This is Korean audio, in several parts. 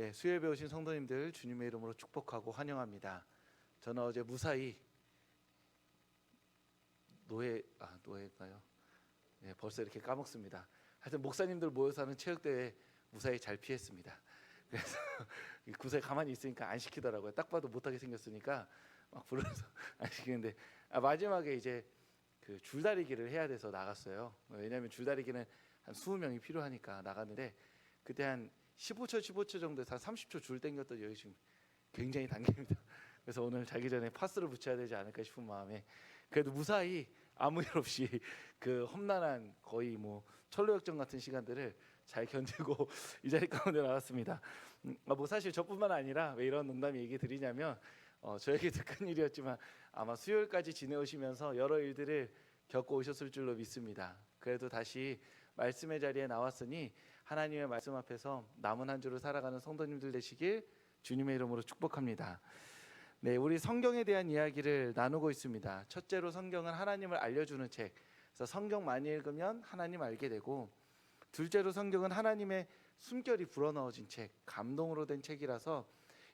네, 수요예배 오신 성도님들 주님의 이름으로 축복하고 환영합니다. 저는 어제 무사히 노예 아 노예가요. 네, 벌써 이렇게 까먹습니다. 하여튼 목사님들 모여서 하는 체육대회 무사히 잘 피했습니다. 그래서 구사에 가만히 있으니까 안 시키더라고요. 딱 봐도 못하게 생겼으니까 막 불러서 안 시키는데 아, 마지막에 이제 그 줄다리기를 해야 돼서 나갔어요. 왜냐하면 줄다리기는 한 20명이 필요하니까 나갔는데 그때 한 15초 15초 정도에서 한 30초 줄 당겼더니 여기 지금 굉장히 당깁니다. 그래서 오늘 자기 전에 파스를 붙여야 되지 않을까 싶은 마음에 그래도 무사히 아무 일 없이 그 험난한 거의 뭐 철로역전 같은 시간들을 잘 견디고 이 자리 가운데 나왔습니다. 음, 아, 뭐 사실 저뿐만 아니라 왜 이런 농담 얘기 드리냐면 어, 저에게도 큰 일이었지만 아마 수요일까지 지내오시면서 여러 일들을 겪고 오셨을 줄로 믿습니다. 그래도 다시 말씀의 자리에 나왔으니 하나님의 말씀 앞에서 남은 한 주를 살아가는 성도님들 되시길 주님의 이름으로 축복합니다. 네, 우리 성경에 대한 이야기를 나누고 있습니다. 첫째로 성경은 하나님을 알려주는 책. 그래서 성경 많이 읽으면 하나님 알게 되고, 둘째로 성경은 하나님의 숨결이 불어넣어진 책, 감동으로 된 책이라서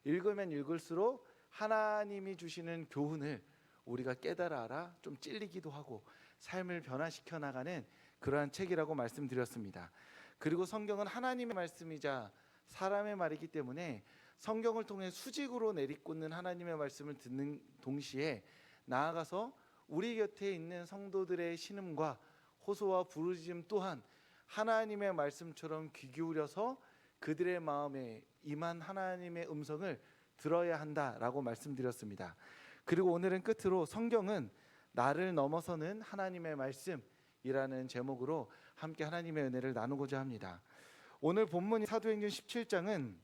읽으면 읽을수록 하나님이 주시는 교훈을 우리가 깨달아 알아 좀 찔리기도 하고 삶을 변화시켜 나가는 그러한 책이라고 말씀드렸습니다. 그리고 성경은 하나님의 말씀이자 사람의 말이기 때문에 성경을 통해 수직으로 내리꽂는 하나님의 말씀을 듣는 동시에 나아가서 우리 곁에 있는 성도들의 신음과 호소와 부르짖음 또한 하나님의 말씀처럼 귀 기울여서 그들의 마음에 임한 하나님의 음성을 들어야 한다라고 말씀드렸습니다. 그리고 오늘은 끝으로 성경은 나를 넘어서는 하나님의 말씀이라는 제목으로 함께 하나님의 은혜를 나누고자 합니다. 오늘 본문 사도행전 17장은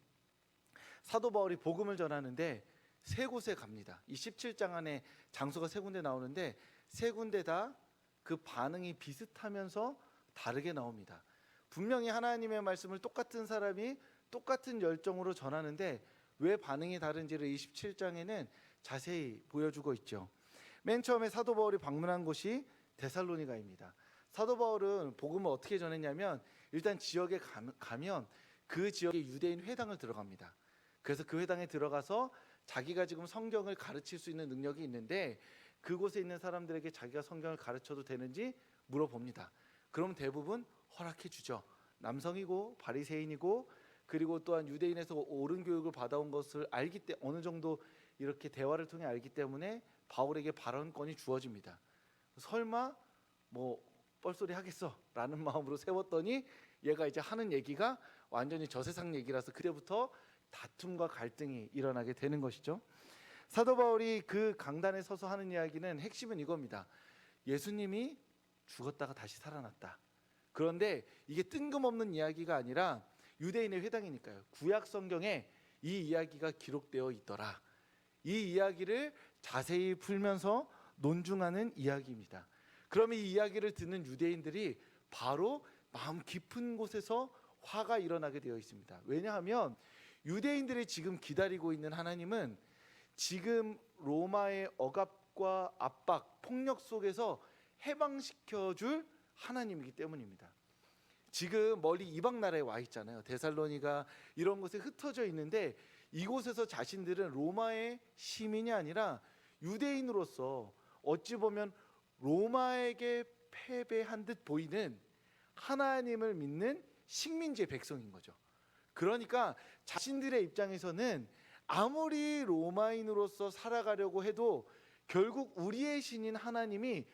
사도 바울이 복음을 전하는데 세 곳에 갑니다. 이 17장 안에 장소가 세 군데 나오는데 세 군데 다 그 반응이 비슷하면서 다르게 나옵니다. 분명히 하나님의 말씀을 똑같은 사람이 똑같은 열정으로 전하는데 왜 반응이 다른지를 27장에는 자세히 보여주고 있죠. 맨 처음에 사도 바울이 방문한 곳이 데살로니가입니다. 사도 바울은 복음을 어떻게 전했냐면 일단 지역에 가면 그 지역의 유대인 회당을 들어갑니다. 그래서 그 회당에 들어가서 자기가 지금 성경을 가르칠 수 있는 능력이 있는데 그곳에 있는 사람들에게 자기가 성경을 가르쳐도 되는지 물어봅니다. 그럼 대부분 허락해 주죠. 남성이고 바리새인이고 그리고 또한 유대인에서 옳은 교육을 받아온 것을 알기 때 어느 정도 이렇게 대화를 통해 알기 때문에 바울에게 발언권이 주어집니다. 설마 뭐 뻘소리 하겠어라는 마음으로 세웠더니 얘가 이제 하는 얘기가 완전히 저세상 얘기라서 그때부터 다툼과 갈등이 일어나게 되는 것이죠. 사도 바울이 그 강단에 서서 하는 이야기는 핵심은 이겁니다. 예수님이 죽었다가 다시 살아났다. 그런데 이게 뜬금없는 이야기가 아니라 유대인의 회당이니까요. 구약 성경에 이 이야기가 기록되어 있더라. 이 이야기를 자세히 풀면서 논중하는 이야기입니다. 그러면 이 이야기를 듣는 유대인들이 바로 마음 깊은 곳에서 화가 일어나게 되어 있습니다. 왜냐하면 유대인들이 지금 기다리고 있는 하나님은 지금 로마의 억압과 압박, 폭력 속에서 해방시켜 줄 하나님이기 때문입니다. 지금 멀리 이방 나라에 와 있잖아요. 데살로니가 이런 곳에 흩어져 있는데 이곳에서 자신들은 로마의 시민이 아니라 유대인으로서 어찌 보면 로마에게 패배한 듯 보이는 하나님을 믿는 식민지의 백성인 거죠. 그러니까 자신들의 입장에서는 아무리 로마인으로서 살아가려고 해도 결국 우리의 신인 하나님이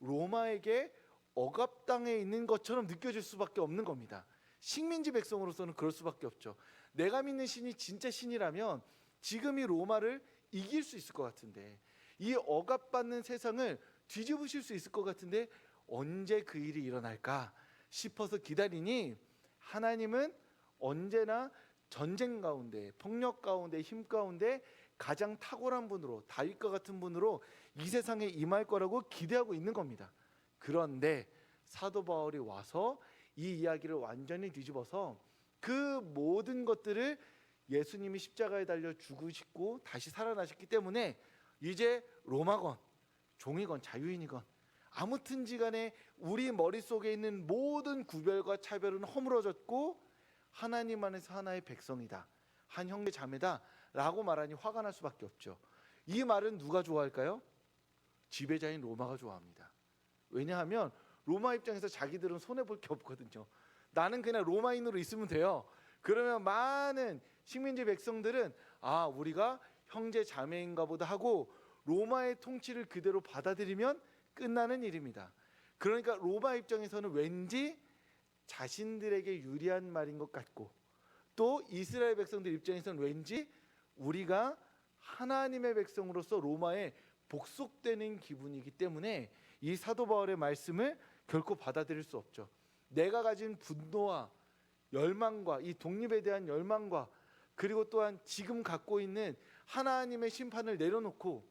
로마에게 억압당해 있는 것처럼 느껴질 수밖에 없는 겁니다. 식민지 백성으로서는 그럴 수밖에 없죠. 내가 믿는 신이 진짜 신이라면 지금 이 로마를 이길 수 있을 것 같은데 이 억압받는 세상을 뒤집으실 수 있을 것 같은데 언제 그 일이 일어날까 싶어서 기다리니 하나님은 언제나 전쟁 가운데 폭력 가운데 힘 가운데 가장 탁월한 분으로 다윗과 같은 분으로 이 세상에 임할 거라고 기대하고 있는 겁니다. 그런데 사도 바울이 와서 이 이야기를 완전히 뒤집어서 그 모든 것들을 예수님이 십자가에 달려 죽으시고 다시 살아나셨기 때문에 이제 로마건 종이건 자유인이건 아무튼지 간에 우리 머릿속에 있는 모든 구별과 차별은 허물어졌고 하나님 안에서 하나의 백성이다. 한 형제 자매다 라고 말하니 화가 날 수밖에 없죠. 이 말은 누가 좋아할까요? 지배자인 로마가 좋아합니다. 왜냐하면 로마 입장에서 자기들은 손해 볼 게 없거든요. 나는 그냥 로마인으로 있으면 돼요. 그러면 많은 식민지 백성들은 아 우리가 형제 자매인가 보다 하고 로마의 통치를 그대로 받아들이면 끝나는 일입니다. 그러니까 로마 입장에서는 왠지 자신들에게 유리한 말인 것 같고 또 이스라엘 백성들 입장에서는 왠지 우리가 하나님의 백성으로서 로마에 복속되는 기분이기 때문에 이 사도 바울의 말씀을 결코 받아들일 수 없죠. 내가 가진 분노와 열망과 이 독립에 대한 열망과 그리고 또한 지금 갖고 있는 하나님의 심판을 내려놓고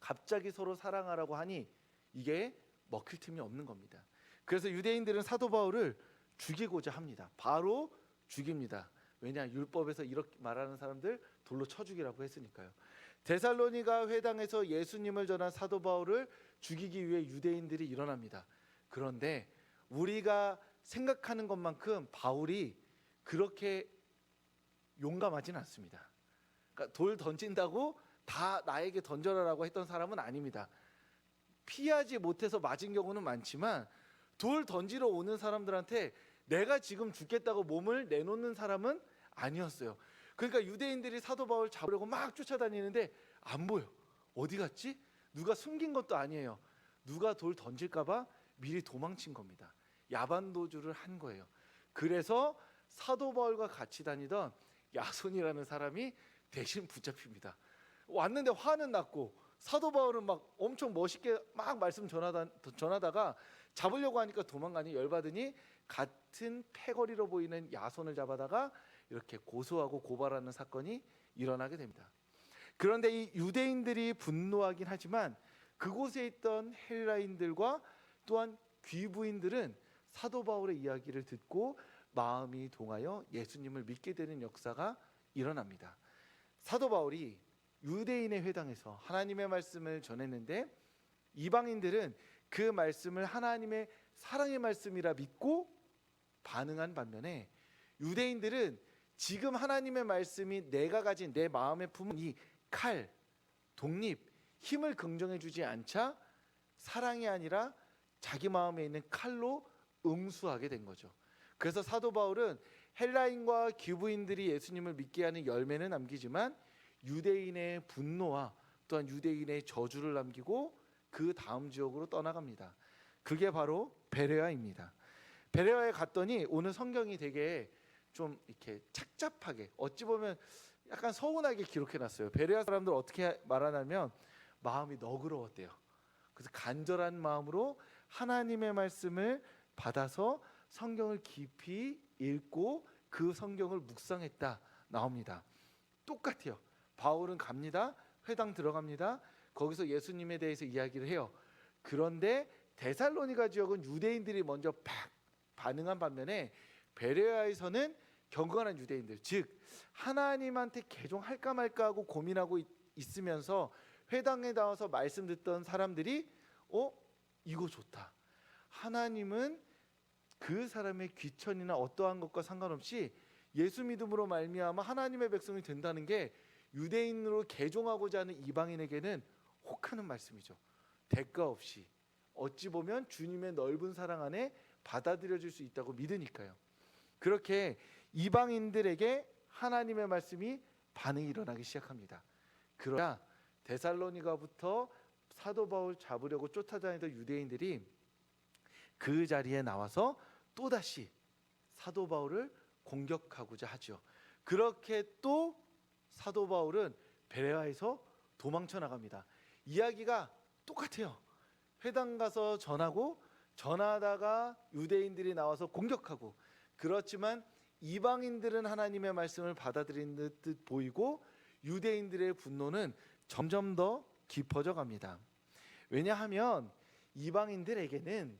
갑자기 서로 사랑하라고 하니 이게 먹힐 틈이 없는 겁니다. 그래서 유대인들은 사도 바울을 죽이고자 합니다. 바로 죽입니다. 왜냐 율법에서 이렇게 말하는 사람들 돌로 쳐 죽이라고 했으니까요. 데살로니가 회당에서 예수님을 전한 사도 바울을 죽이기 위해 유대인들이 일어납니다. 그런데 우리가 생각하는 것만큼 바울이 그렇게 용감하진 않습니다. 그러니까 돌 던진다고 다 나에게 던져라라고 했던 사람은 아닙니다. 피하지 못해서 맞은 경우는 많지만 돌 던지러 오는 사람들한테 내가 지금 죽겠다고 몸을 내놓는 사람은 아니었어요. 그러니까 유대인들이 사도 바울 잡으려고 막 쫓아다니는데 안 보여. 어디 갔지? 누가 숨긴 것도 아니에요. 누가 돌 던질까봐 미리 도망친 겁니다. 야반도주를 한 거예요. 그래서 사도 바울과 같이 다니던 야손이라는 사람이 대신 붙잡힙니다. 왔는데 화는 났고 사도 바울은 막 엄청 멋있게 막 말씀 전하다, 전하다가 잡으려고 하니까 도망가니 열받으니 같은 패거리로 보이는 야손을 잡아다가 이렇게 고소하고 고발하는 사건이 일어나게 됩니다. 그런데 이 유대인들이 분노하긴 하지만 그곳에 있던 헬라인들과 또한 귀부인들은 사도 바울의 이야기를 듣고 마음이 동하여 예수님을 믿게 되는 역사가 일어납니다. 사도 바울이 유대인의 회당에서 하나님의 말씀을 전했는데 이방인들은 그 말씀을 하나님의 사랑의 말씀이라 믿고 반응한 반면에 유대인들은 지금 하나님의 말씀이 내가 가진 내 마음에 품은 이 칼, 독립, 힘을 긍정해 주지 않자 사랑이 아니라 자기 마음에 있는 칼로 응수하게 된 거죠. 그래서 사도 바울은 헬라인과 기부인들이 예수님을 믿게 하는 열매는 남기지만 유대인의 분노와 또한 유대인의 저주를 남기고 그 다음 지역으로 떠나갑니다. 그게 바로 베레아입니다. 베레아에 갔더니 오늘 성경이 되게 좀 이렇게 착잡하게 어찌 보면 약간 서운하게 기록해 놨어요. 베레아 사람들 어떻게 말하냐면 마음이 너그러웠대요. 그래서 간절한 마음으로 하나님의 말씀을 받아서 성경을 깊이 읽고 그 성경을 묵상했다 나옵니다. 똑같아요. 바울은 갑니다. 회당 들어갑니다. 거기서 예수님에 대해서 이야기를 해요. 그런데 데살로니가 지역은 유대인들이 먼저 팍 반응한 반면에 베레아에서는 경건한 유대인들, 즉 하나님한테 개종할까 말까 하고 고민하고 있, 있으면서 회당에 나와서 말씀 듣던 사람들이 어 이거 좋다. 하나님은 그 사람의 귀천이나 어떠한 것과 상관없이 예수 믿음으로 말미암아 하나님의 백성이 된다는 게 유대인으로 개종하고자 하는 이방인에게는 혹하는 말씀이죠. 대가 없이 어찌 보면 주님의 넓은 사랑 안에 받아들여질 수 있다고 믿으니까요. 그렇게 이방인들에게 하나님의 말씀이 반응이 일어나기 시작합니다. 그러나 데살로니가부터 사도 바울 잡으려고 쫓아다니던 유대인들이 그 자리에 나와서 또다시 사도 바울을 공격하고자 하죠. 그렇게 또 사도 바울은 베레아에서 도망쳐 나갑니다. 이야기가 똑같아요. 회당 가서 전하고 전하다가 유대인들이 나와서 공격하고 그렇지만 이방인들은 하나님의 말씀을 받아들이는 듯 보이고 유대인들의 분노는 점점 더 깊어져 갑니다. 왜냐하면 이방인들에게는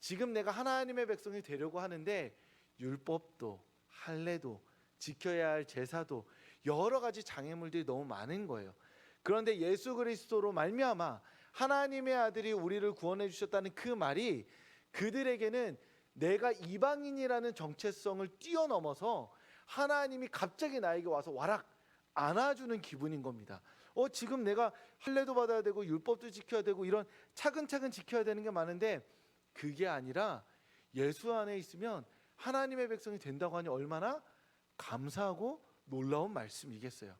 지금 내가 하나님의 백성이 되려고 하는데 율법도 할례도 지켜야 할 제사도 여러 가지 장애물들이 너무 많은 거예요. 그런데 예수 그리스도로 말미암아 하나님의 아들이 우리를 구원해 주셨다는 그 말이 그들에게는 내가 이방인이라는 정체성을 뛰어넘어서 하나님이 갑자기 나에게 와서 와락 안아주는 기분인 겁니다. 어 지금 내가 할례도 받아야 되고 율법도 지켜야 되고 이런 차근차근 지켜야 되는 게 많은데 그게 아니라 예수 안에 있으면 하나님의 백성이 된다고 하니 얼마나 감사하고 놀라운 말씀이겠어요.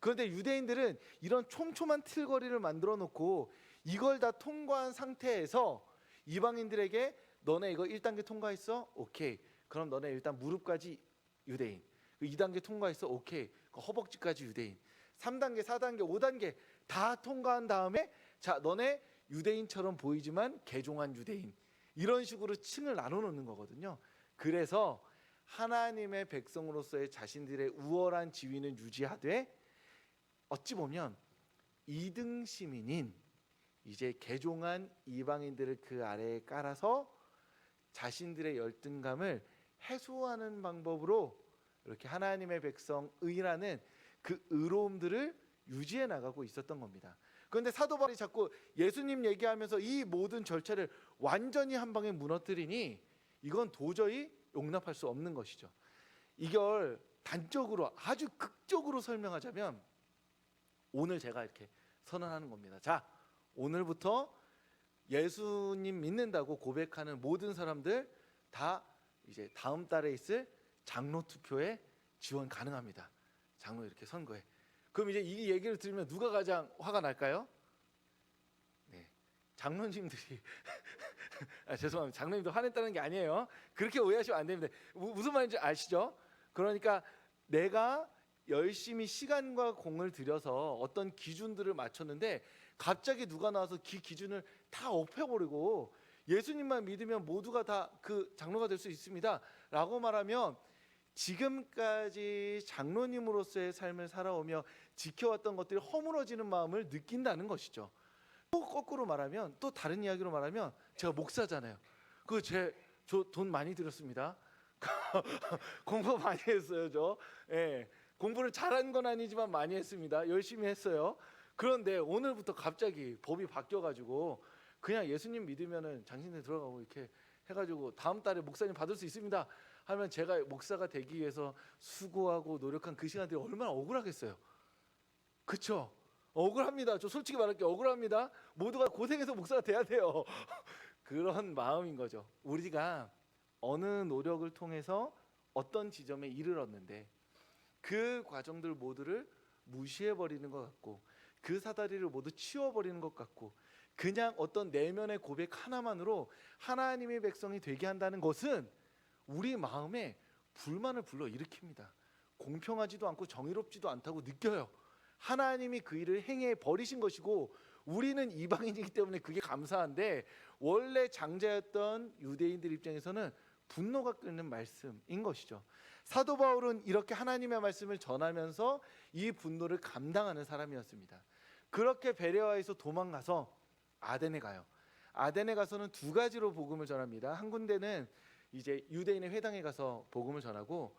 그런데 유대인들은 이런 촘촘한 틀거리를 만들어 놓고 이걸 다 통과한 상태에서 이방인들에게 너네 이거 1단계 통과했어? 오케이. 그럼 너네 일단 무릎까지 유대인. 2단계 통과했어? 오케이. 그 허벅지까지 유대인. 3단계, 4단계, 5단계 다 통과한 다음에 자, 너네 유대인처럼 보이지만 개종한 유대인. 이런 식으로 층을 나눠 놓는 거거든요. 그래서 하나님의 백성으로서의 자신들의 우월한 지위는 유지하되 어찌 보면 이등 시민인 이제 개종한 이방인들을 그 아래에 깔아서 자신들의 열등감을 해소하는 방법으로 이렇게 하나님의 백성의라는 그 의로움들을 유지해 나가고 있었던 겁니다. 그런데 사도 바울이 자꾸 예수님 얘기하면서 이 모든 절차를 완전히 한 방에 무너뜨리니 이건 도저히 용납할 수 없는 것이죠. 이걸 단적으로 아주 극적으로 설명하자면 오늘 제가 이렇게 선언하는 겁니다. 자, 오늘부터 예수님 믿는다고 고백하는 모든 사람들 다 이제 다음 달에 있을 장로 투표에 지원 가능합니다. 장로 이렇게 선거에. 그럼 이제 이 얘기를 들으면 누가 가장 화가 날까요? 네, 장로님들이 아, 죄송합니다. 장로님도 화냈다는 게 아니에요. 그렇게 오해하시면 안 됩니다. 무- 무슨 말인지 아시죠? 그러니까 내가 열심히 시간과 공을 들여서 어떤 기준들을 맞췄는데 갑자기 누가 나와서 그 기준을 다 엎어버리고 예수님만 믿으면 모두가 다 그 장로가 될 수 있습니다 라고 말하면 지금까지 장로님으로서의 삶을 살아오며 지켜왔던 것들이 허물어지는 마음을 느낀다는 것이죠. 또 거꾸로 말하면 또 다른 이야기로 말하면 제가 목사잖아요. 그 제 저 돈 많이 들였습니다. 공부 많이 했어요, 저. 예. 공부를 잘한 건 아니지만 많이 했습니다. 열심히 했어요. 그런데 오늘부터 갑자기 법이 바뀌어 가지고 그냥 예수님 믿으면은 장신대 들어가고 이렇게 해 가지고 다음 달에 목사님 받을 수 있습니다. 하면 제가 목사가 되기 위해서 수고하고 노력한 그 시간들이 얼마나 억울하겠어요. 그렇죠? 억울합니다. 저 솔직히 말할게요. 억울합니다. 모두가 고생해서 목사가 돼야 돼요. 그런 마음인 거죠. 우리가 어느 노력을 통해서 어떤 지점에 이르렀는데 그 과정들 모두를 무시해 버리는 것 같고 그 사다리를 모두 치워 버리는 것 같고 그냥 어떤 내면의 고백 하나만으로 하나님의 백성이 되게 한다는 것은 우리 마음에 불만을 불러 일으킵니다. 공평하지도 않고 정의롭지도 않다고 느껴요. 하나님이 그 일을 행해 버리신 것이고 우리는 이방인이기 때문에 그게 감사한데 원래 장자였던 유대인들 입장에서는 분노가 끓는 말씀인 것이죠. 사도 바울은 이렇게 하나님의 말씀을 전하면서 이 분노를 감당하는 사람이었습니다. 그렇게 베레아에서 도망가서 아덴에 가요. 아덴에 가서는 두 가지로 복음을 전합니다. 한 군데는 이제 유대인의 회당에 가서 복음을 전하고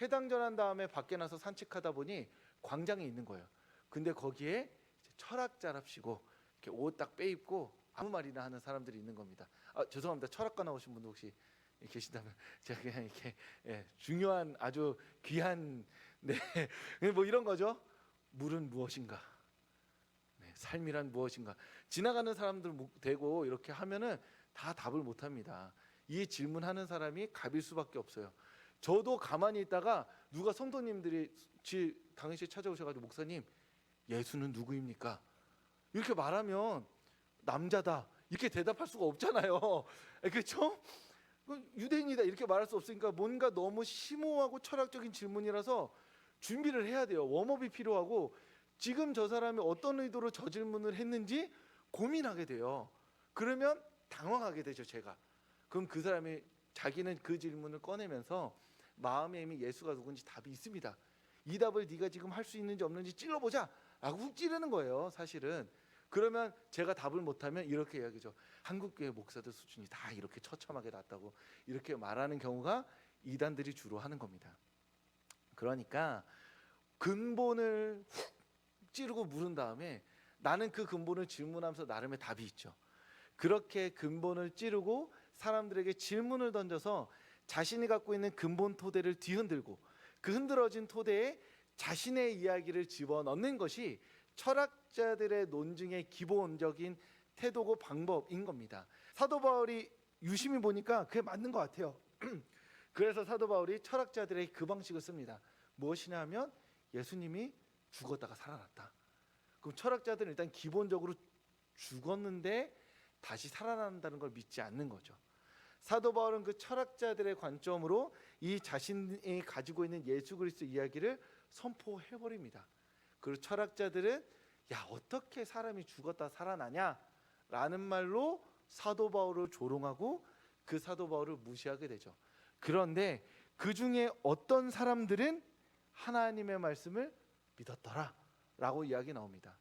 회당 전한 다음에 밖에 나서 산책하다 보니 광장에 있는 거예요. 근데 거기에 철학자랍시고 이렇게 옷 딱 빼입고 아무 말이나 하는 사람들이 있는 겁니다. 아, 죄송합니다. 철학과 나오신 분도 혹시 계신다면 제가 그냥 이렇게 예, 중요한 아주 귀한 네뭐 이런 거죠. 물은 무엇인가? 네, 삶이란 무엇인가? 지나가는 사람들 목- 대고 이렇게 하면은 다 답을 못 합니다. 이 질문하는 사람이 갑일 수밖에 없어요. 저도 가만히 있다가 누가 성도님들이 지 당연시 찾아오셔가지고 목사님 예수는 누구입니까? 이렇게 말하면 남자다 이렇게 대답할 수가 없잖아요. 그렇죠? 유대인이다 이렇게 말할 수 없으니까 뭔가 너무 심오하고 철학적인 질문이라서 준비를 해야 돼요. 웜업이 필요하고 지금 저 사람이 어떤 의도로 저 질문을 했는지 고민하게 돼요. 그러면 당황하게 되죠, 제가. 그럼 그 사람이 자기는 그 질문을 꺼내면서 마음에 이미 예수가 누군지 답이 있습니다. 이 답을 네가 지금 할 수 있는지 없는지 찔러보자 라고 훅 찌르는 거예요, 사실은. 그러면 제가 답을 못하면 이렇게 이야기죠. 한국교회 목사들 수준이 다 이렇게 처참하게 났다고 이렇게 말하는 경우가 이단들이 주로 하는 겁니다. 그러니까 근본을 훅 찌르고 물은 다음에 나는 그 근본을 질문하면서 나름의 답이 있죠. 그렇게 근본을 찌르고 사람들에게 질문을 던져서 자신이 갖고 있는 근본 토대를 뒤흔들고 그 흔들어진 토대에 자신의 이야기를 집어넣는 것이 철학자들의 논증의 기본적인 태도고 방법인 겁니다. 사도 바울이 유심히 보니까 그게 맞는 것 같아요. 그래서 사도 바울이 철학자들의 그 방식을 씁니다. 무엇이냐 하면 예수님이 죽었다가 살아났다. 그럼 철학자들은 일단 기본적으로 죽었는데 다시 살아난다는 걸 믿지 않는 거죠. 사도 바울은 그 철학자들의 관점으로 이 자신이 가지고 있는 예수 그리스도 이야기를 선포해 버립니다. 그리고 철학자들은 야 어떻게 사람이 죽었다 살아나냐라는 말로 사도 바울을 조롱하고 그 사도 바울을 무시하게 되죠. 그런데 그 중에 어떤 사람들은 하나님의 말씀을 믿었더라라고 이야기 나옵니다.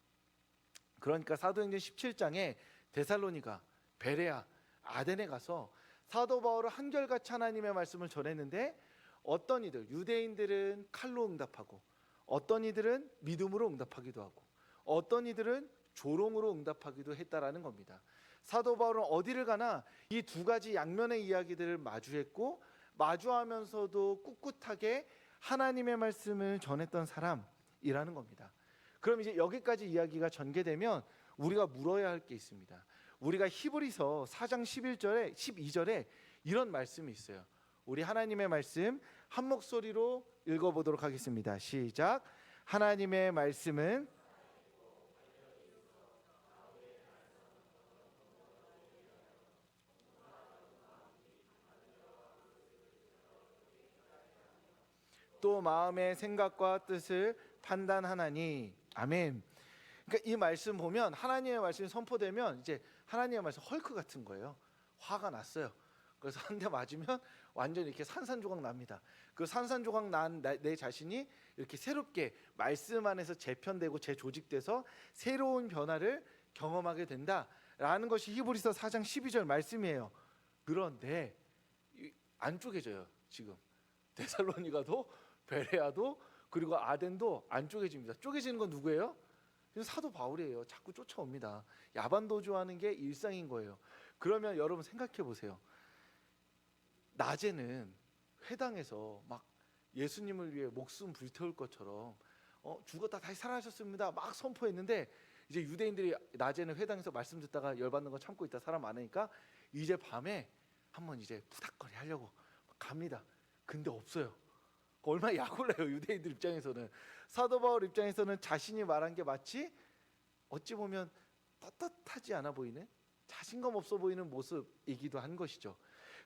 그러니까 사도행전 17장에 데살로니가, 베레아, 아덴에 가서 사도 바울은 한결같이 하나님의 말씀을 전했는데 어떤 이들 유대인들은 칼로 응답하고 어떤 이들은 믿음으로 응답하기도 하고 어떤 이들은 조롱으로 응답하기도 했다라는 겁니다. 사도 바울은 어디를 가나 이 두 가지 양면의 이야기들을 마주했고 마주하면서도 꿋꿋하게 하나님의 말씀을 전했던 사람이라는 겁니다. 그럼 이제 여기까지 이야기가 전개되면 우리가 물어야 할 게 있습니다. 우리가 히브리서 4장 11절에 12절에 이런 말씀이 있어요. 우리 하나님의 말씀 한 목소리로 읽어 보도록 하겠습니다. 시작. 하나님의 말씀은 또 마음의 생각과 뜻을 판단하나니 아멘. 그러니까 이 말씀 보면 하나님의 말씀이 선포되면 이제 하나님의 말씀 헐크 같은 거예요. 화가 났어요. 그래서 한 대 맞으면 완전히 이렇게 산산조각 납니다. 그 산산조각 난 내 자신이 이렇게 새롭게 말씀 안에서 재편되고 재조직돼서 새로운 변화를 경험하게 된다라는 것이 히브리서 4장 12절 말씀이에요. 그런데 이- 안 쪼개져요. 지금 데살로니가도 베레아도 그리고 아덴도 안 쪼개집니다. 쪼개지는 건 누구예요? 사도 바울이에요. 자꾸 쫓아옵니다. 야반도주하는 게 일상인 거예요. 그러면 여러분 생각해 보세요. 낮에는 회당에서 막 예수님을 위해 목숨 불태울 것처럼 어, 죽었다 다시 살아나셨습니다. 막 선포했는데 이제 유대인들이 낮에는 회당에서 말씀 듣다가 열받는 거 참고 있다 사람 많으니까 이제 밤에 한번 이제 푸닥거리 하려고 갑니다. 근데 없어요. 얼마나 약올라요 유대인들 입장에서는 사도 바울 입장에서는 자신이 말한 게 마치 어찌 보면 떳떳하지 않아 보이는 자신감 없어 보이는 모습이기도 한 것이죠.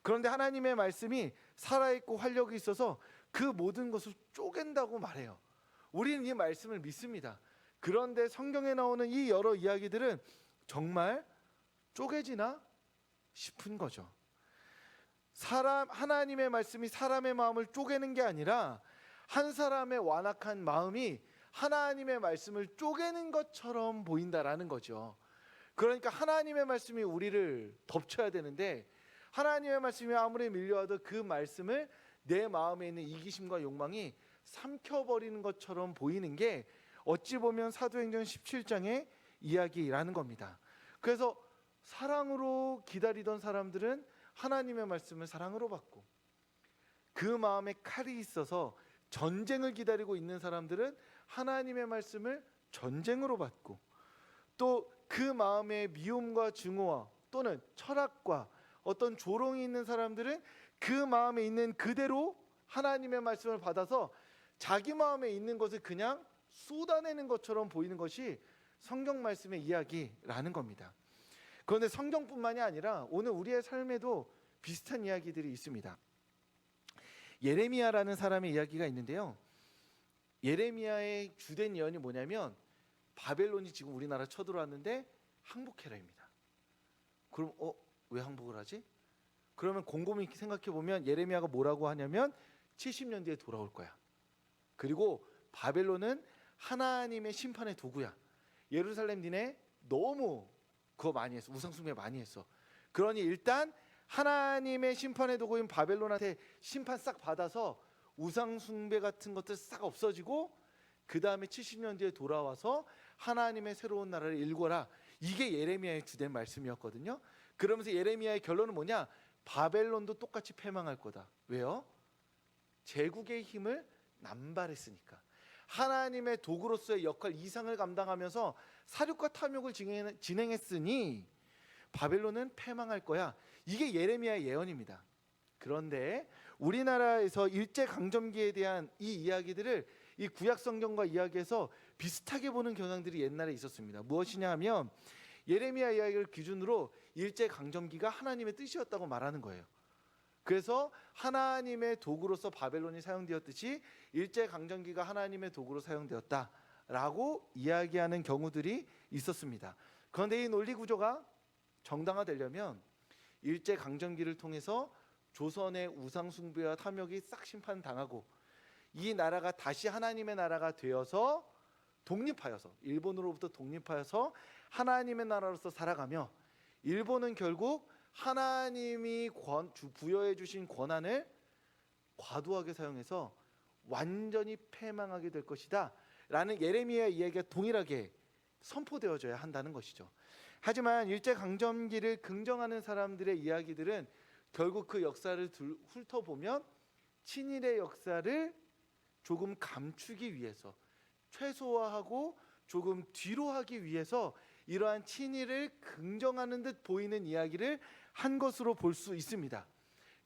그런데 하나님의 말씀이 살아있고 활력이 있어서 그 모든 것을 쪼갠다고 말해요. 우리는 이 말씀을 믿습니다. 그런데 성경에 나오는 이 여러 이야기들은 정말 쪼개지나 싶은 거죠. 사람 하나님의 말씀이 사람의 마음을 쪼개는 게 아니라 한 사람의 완악한 마음이 하나님의 말씀을 쪼개는 것처럼 보인다라는 거죠. 그러니까 하나님의 말씀이 우리를 덮쳐야 되는데 하나님의 말씀이 아무리 밀려와도 그 말씀을 내 마음에 있는 이기심과 욕망이 삼켜버리는 것처럼 보이는 게 어찌 보면 사도행전 17장의 이야기라는 겁니다. 그래서 사랑으로 기다리던 사람들은 하나님의 말씀을 사랑으로 받고 그 마음에 칼이 있어서 전쟁을 기다리고 있는 사람들은 하나님의 말씀을 전쟁으로 받고 또 그 마음에 미움과 증오와 또는 철학과 어떤 조롱이 있는 사람들은 그 마음에 있는 그대로 하나님의 말씀을 받아서 자기 마음에 있는 것을 그냥 쏟아내는 것처럼 보이는 것이 성경 말씀의 이야기라는 겁니다. 그런데 성경뿐만이 아니라 오늘 우리의 삶에도 비슷한 이야기들이 있습니다. 예레미야라는 사람의 이야기가 있는데요. 예레미야의 주된 예언이 뭐냐면 바벨론이 지금 우리나라 쳐들어왔는데 항복해라입니다. 그럼 어 왜 항복을 하지? 그러면 곰곰이 생각해 보면 예레미야가 뭐라고 하냐면 70년 뒤에 돌아올 거야. 그리고 바벨론은 하나님의 심판의 도구야. 예루살렘 니네 너무 그거 많이 했어. 우상 숭배 많이 했어. 그러니 일단 하나님의 심판의 도구인 바벨론한테 심판 싹 받아서 우상 숭배 같은 것들 싹 없어지고 그 다음에 70년 뒤에 돌아와서 하나님의 새로운 나라를 일궈라. 이게 예레미야의 주된 말씀이었거든요. 그러면서 예레미야의 결론은 뭐냐? 바벨론도 똑같이 패망할 거다. 왜요? 제국의 힘을 남발했으니까 하나님의 도구로서의 역할 이상을 감당하면서 사륙과 탐욕을 진행- 진행했으니 바벨론은 패망할 거야. 이게 예레미야의 예언입니다. 그런데 우리나라에서 일제 강점기에 대한 이 이야기들을 이 구약 성경과 이야기해서 비슷하게 보는 경향들이 옛날에 있었습니다. 무엇이냐 하면 예레미야 이야기를 기준으로 일제 강점기가 하나님의 뜻이었다고 말하는 거예요. 그래서 하나님의 도구로서 바벨론이 사용되었듯이 일제 강점기가 하나님의 도구로 사용되었다라고 이야기하는 경우들이 있었습니다. 그런데 이 논리 구조가 정당화되려면 일제 강점기를 통해서 조선의 우상 숭배와 탐욕이 싹 심판 당하고 이 나라가 다시 하나님의 나라가 되어서 독립하여서 일본으로부터 독립하여서 하나님의 나라로서 살아가며 일본은 결국 하나님이 권, 주, 부여해 주신 권한을 과도하게 사용해서 완전히 패망하게 될 것이다. 라는 예레미야 이야기가 동일하게 선포되어져야 한다는 것이죠. 하지만 일제 강점기를 긍정하는 사람들의 이야기들은 결국 그 역사를 둘- 훑어보면 친일의 역사를 조금 감추기 위해서 최소화하고 조금 뒤로 하기 위해서 이러한 친일을 긍정하는 듯 보이는 이야기를 한 것으로 볼 수 있습니다.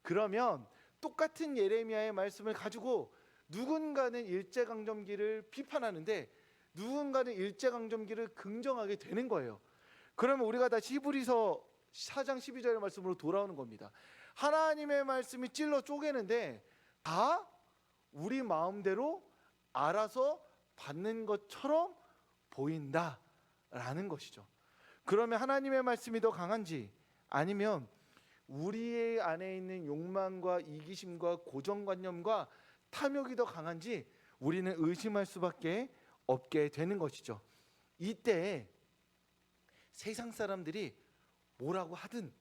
그러면 똑같은 예레미야의 말씀을 가지고 누군가는 일제 강점기를 비판하는데 누군가는 일제 강점기를 긍정하게 되는 거예요. 그러면 우리가 다시 히브리서 4장 12절의 말씀으로 돌아오는 겁니다. 하나님의 말씀이 찔러 쪼개는데 다 우리 마음대로 알아서 받는 것처럼 보인다 라는 것이죠. 그러면 하나님의 말씀이 더 강한지 아니면 우리의 안에 있는 욕망과 이기심과 고정관념과 탐욕이 더 강한지 우리는 의심할 수밖에 없게 되는 것이죠. 이때 세상 사람들이 뭐라고 하든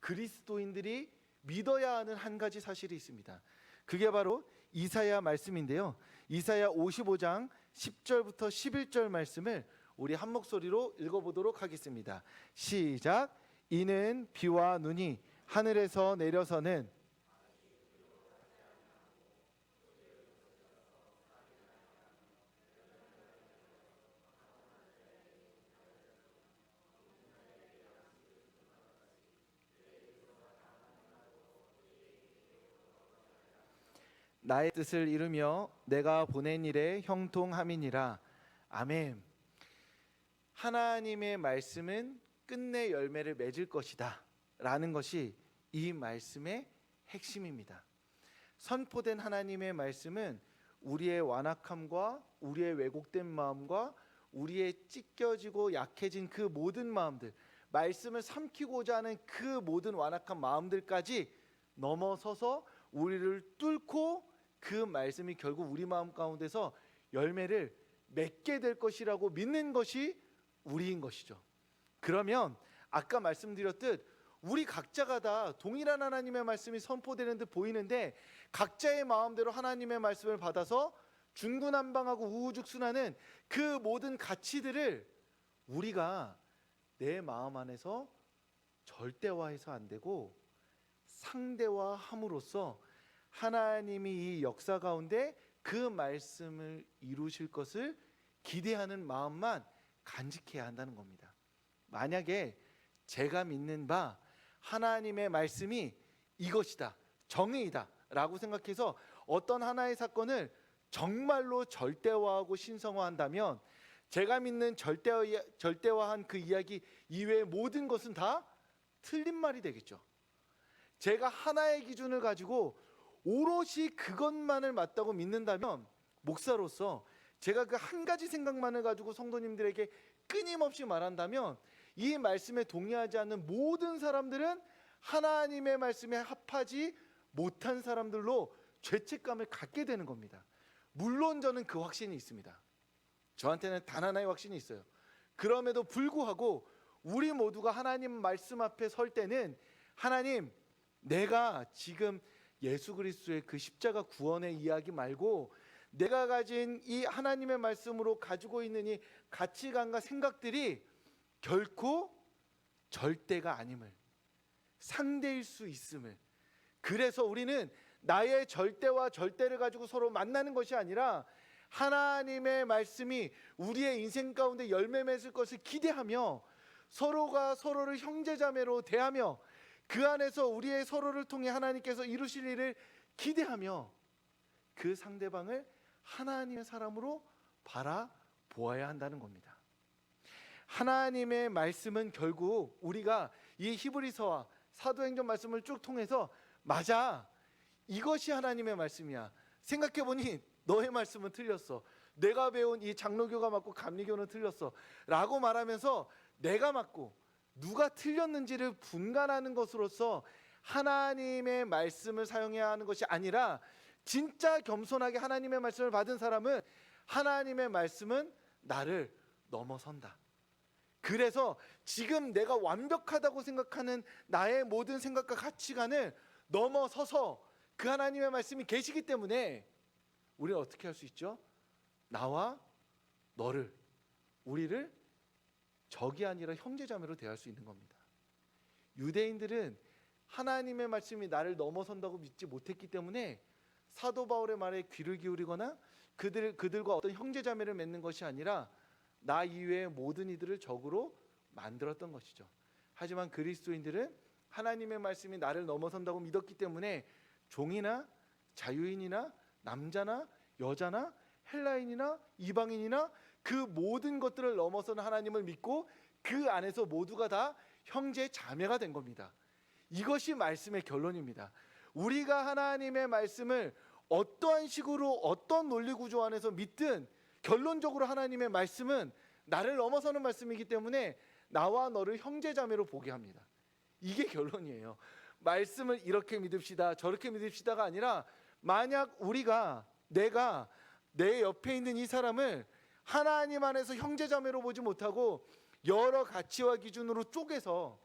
그리스도인들이 믿어야 하는 한 가지 사실이 있습니다. 그게 바로 이사야 말씀인데요. 이사야 55장 10절부터 11절 말씀을 우리 한 목소리로 읽어보도록 하겠습니다. 시작. 이는 비와 눈이 하늘에서 내려서는 나의 뜻을 이루며 내가 보낸 일에 형통함이니라. 아멘. 하나님의 말씀은 끝내 열매를 맺을 것이다. 라는 것이 이 말씀의 핵심입니다. 선포된 하나님의 말씀은 우리의 완악함과 우리의 왜곡된 마음과 우리의 찢겨지고 약해진 그 모든 마음들, 말씀을 삼키고자 하는 그 모든 완악한 마음들까지 넘어서서 우리를 뚫고 그 말씀이 결국 우리 마음 가운데서 열매를 맺게 될 것이라고 믿는 것이 우리인 것이죠. 그러면 아까 말씀드렸듯 우리 각자가 다 동일한 하나님의 말씀이 선포되는 듯 보이는데 각자의 마음대로 하나님의 말씀을 받아서 중구난방하고 우후죽순하는 그 모든 가치들을 우리가 내 마음 안에서 절대화해서 안 되고 상대화함으로써 하나님이 이 역사 가운데 그 말씀을 이루실 것을 기대하는 마음만 간직해야 한다는 겁니다. 만약에 제가 믿는 바 하나님의 말씀이 이것이다. 정의이다 라고 생각해서 어떤 하나의 사건을 정말로 절대화하고 신성화한다면 제가 믿는 절대화, 절대화한 그 이야기 이외의 모든 것은 다 틀린 말이 되겠죠. 제가 하나의 기준을 가지고 오롯이 그것만을 맞다고 믿는다면 목사로서 제가 그 한 가지 생각만을 가지고 성도님들에게 끊임없이 말한다면 이 말씀에 동의하지 않는 모든 사람들은 하나님의 말씀에 합하지 못한 사람들로 죄책감을 갖게 되는 겁니다. 물론 저는 그 확신이 있습니다. 저한테는 단 하나의 확신이 있어요. 그럼에도 불구하고 우리 모두가 하나님 말씀 앞에 설 때는 하나님 내가 지금 예수 그리스도의 그 십자가 구원의 이야기 말고 내가 가진 이 하나님의 말씀으로 가지고 있는 이 가치관과 생각들이 결코 절대가 아님을 상대일 수 있음을. 그래서 우리는 나의 절대와 절대를 가지고 서로 만나는 것이 아니라 하나님의 말씀이 우리의 인생 가운데 열매 맺을 것을 기대하며 서로가 서로를 형제자매로 대하며 그 안에서 우리의 서로를 통해 하나님께서 이루실 일을 기대하며 그 상대방을 하나님의 사람으로 바라보아야 한다는 겁니다. 하나님의 말씀은 결국 우리가 이 히브리서와 사도행전 말씀을 쭉 통해서 맞아. 이것이 하나님의 말씀이야. 생각해 보니 너의 말씀은 틀렸어. 내가 배운 이 장로교가 맞고 감리교는 틀렸어. 라고 말하면서 내가 맞고 누가 틀렸는지를 분간하는 것으로서 하나님의 말씀을 사용해야 하는 것이 아니라 진짜 겸손하게 하나님의 말씀을 받은 사람은 하나님의 말씀은 나를 넘어선다. 그래서 지금 내가 완벽하다고 생각하는 나의 모든 생각과 가치관을 넘어서서 그 하나님의 말씀이 계시기 때문에 우리는 어떻게 할 수 있죠? 나와 너를 우리를 적이 아니라 형제자매로 대할 수 있는 겁니다. 유대인들은 하나님의 말씀이 나를 넘어선다고 믿지 못했기 때문에 사도 바울의 말에 귀를 기울이거나 그들 그들과 어떤 형제자매를 맺는 것이 아니라 나 이외의 모든 이들을 적으로 만들었던 것이죠. 하지만 그리스도인들은 하나님의 말씀이 나를 넘어선다고 믿었기 때문에 종이나 자유인이나 남자나 여자나 헬라인이나 이방인이나 그 모든 것들을 넘어서는 하나님을 믿고 그 안에서 모두가 다 형제 자매가 된 겁니다. 이것이 말씀의 결론입니다. 우리가 하나님의 말씀을 어떠한 식으로 어떤 논리 구조 안에서 믿든 결론적으로 하나님의 말씀은 나를 넘어서는 말씀이기 때문에 나와 너를 형제자매로 보게 합니다. 이게 결론이에요. 말씀을 이렇게 믿읍시다, 저렇게 믿읍시다가 아니라 만약 우리가 내가 내 옆에 있는 이 사람을 하나님 안에서 형제자매로 보지 못하고 여러 가치와 기준으로 쪼개서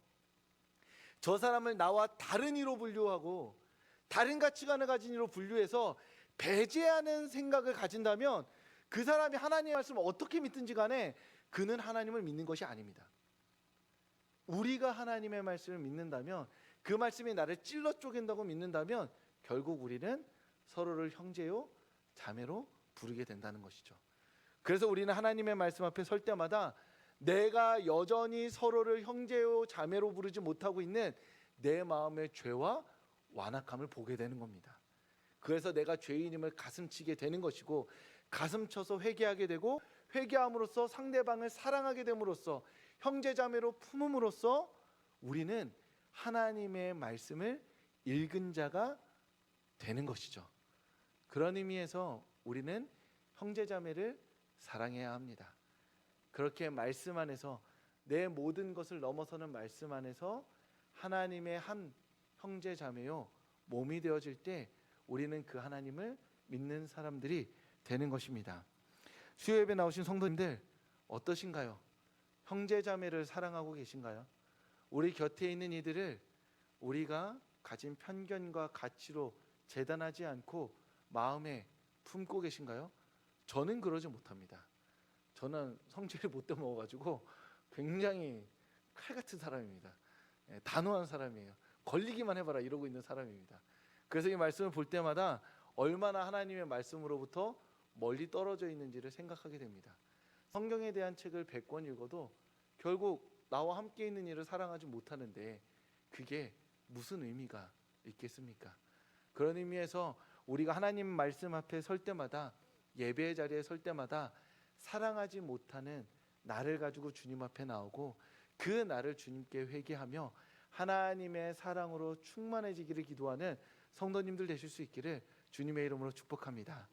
저 사람을 나와 다른 이로 분류하고 다른 가치관을 가진 이로 분류해서 배제하는 생각을 가진다면 그 사람이 하나님의 말씀을 어떻게 믿든지 간에 그는 하나님을 믿는 것이 아닙니다. 우리가 하나님의 말씀을 믿는다면 그 말씀이 나를 찔러 쪼갠다고 믿는다면 결국 우리는 서로를 형제요 자매로 부르게 된다는 것이죠. 그래서 우리는 하나님의 말씀 앞에 설 때마다 내가 여전히 서로를 형제요 자매로 부르지 못하고 있는 내 마음의 죄와 완악함을 보게 되는 겁니다. 그래서 내가 죄인임을 가슴치게 되는 것이고 가슴쳐서 회개하게 되고 회개함으로써 상대방을 사랑하게 됨으로써 형제자매로 품음으로써 우리는 하나님의 말씀을 읽은 자가 되는 것이죠. 그런 의미에서 우리는 형제자매를 사랑해야 합니다. 그렇게 말씀 안에서 내 모든 것을 넘어서는 말씀 안에서 하나님의 한 형제 자매요 몸이 되어질 때 우리는 그 하나님을 믿는 사람들이 되는 것입니다. 수요 예배 나오신 성도님들 어떠신가요? 형제 자매를 사랑하고 계신가요? 우리 곁에 있는 이들을 우리가 가진 편견과 가치로 재단하지 않고 마음에 품고 계신가요? 저는 그러지 못합니다. 저는 성질을 못 떠먹어가지고 굉장히 칼 같은 사람입니다. 예, 단호한 사람이에요. 걸리기만 해봐라 이러고 있는 사람입니다. 그래서 이 말씀을 볼 때마다 얼마나 하나님의 말씀으로부터 멀리 떨어져 있는지를 생각하게 됩니다. 성경에 대한 책을 100권 읽어도 결국 나와 함께 있는 이를 사랑하지 못하는데 그게 무슨 의미가 있겠습니까? 그런 의미에서 우리가 하나님 말씀 앞에 설 때마다 예배의 자리에 설 때마다 사랑하지 못하는 나를 가지고 주님 앞에 나오고 그 나를 주님께 회개하며 하나님의 사랑으로 충만해지기를 기도하는 성도님들 되실 수 있기를 주님의 이름으로 축복합니다.